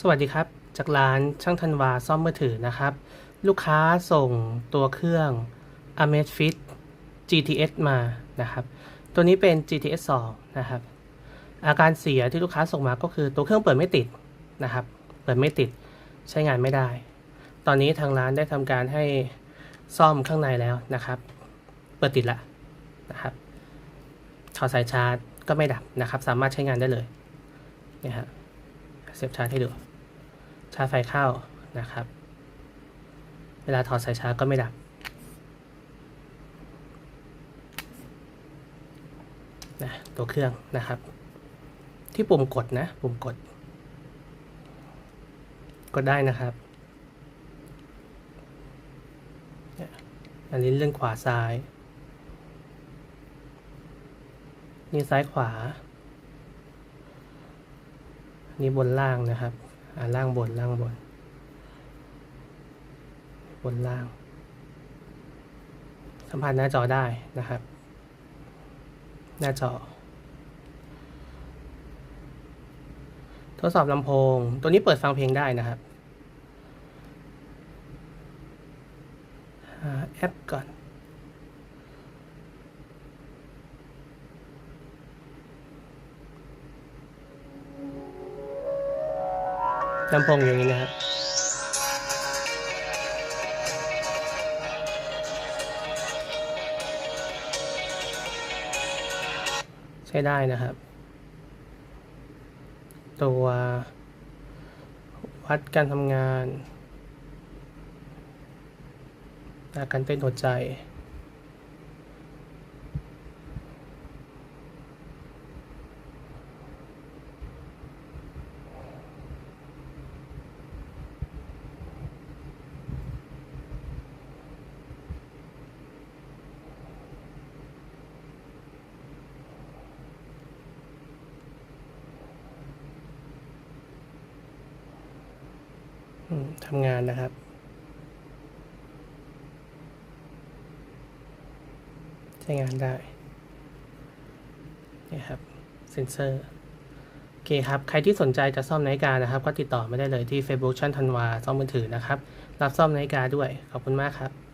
สวัสดีครับ จากร้านช่างธันวาซ่อมมือถือนะครับ ลูกค้าส่งตัวเครื่อง Amazfit GTS มานะครับ ตัวนี้เป็น GTS 2นะครับ อาการเสียที่ลูกค้าส่งมาก็คือตัวเครื่องเปิดไม่ติดนะครับ เปิดไม่ติดใช้งานไม่ได้ ตอนนี้ทางร้านได้ทำการให้ซ่อมข้างในแล้วนะครับ เปิดติดละนะครับถอดสายชาร์จก็ไม่ดับนะครับ สามารถใช้งานได้เลยนี่ฮะ เสียบชาร์จให้ดู ชาร์จไฟเข้านะครับ เวลาถอดสายชาร์จก็ไม่ดับ นะตัวเครื่องนะครับ ที่ปุ่มกดนะ ปุ่มกด กดได้นะครับ อันนี้เลื่อนขวาซ้าย นี่ซ้ายขวา นี่บนล่างนะครับ อ่าล่างบนล่างบน บนล่าง สัมผัสหน้าจอได้นะครับ หน้าจอ ทดสอบลำโพง ตัวนี้เปิดฟังเพลงได้นะครับแอปก่อน ลำโพงอย่างนี้นะครับใช้ได้นะครับ ตัววัดการทำงานอาการเต้นหัวใจ ทำงานนะครับ ใช้งานได้นี่ครับเซนเซอร์โอเคครับ ใครที่สนใจจะซ่อมนาฬิกานะครับ ก็ติดต่อมาได้เลยที่ Facebook ช่างธันวาซ่อมมือถือนะครับ รับซ่อมนาฬิกาด้วย ขอบคุณมากครับ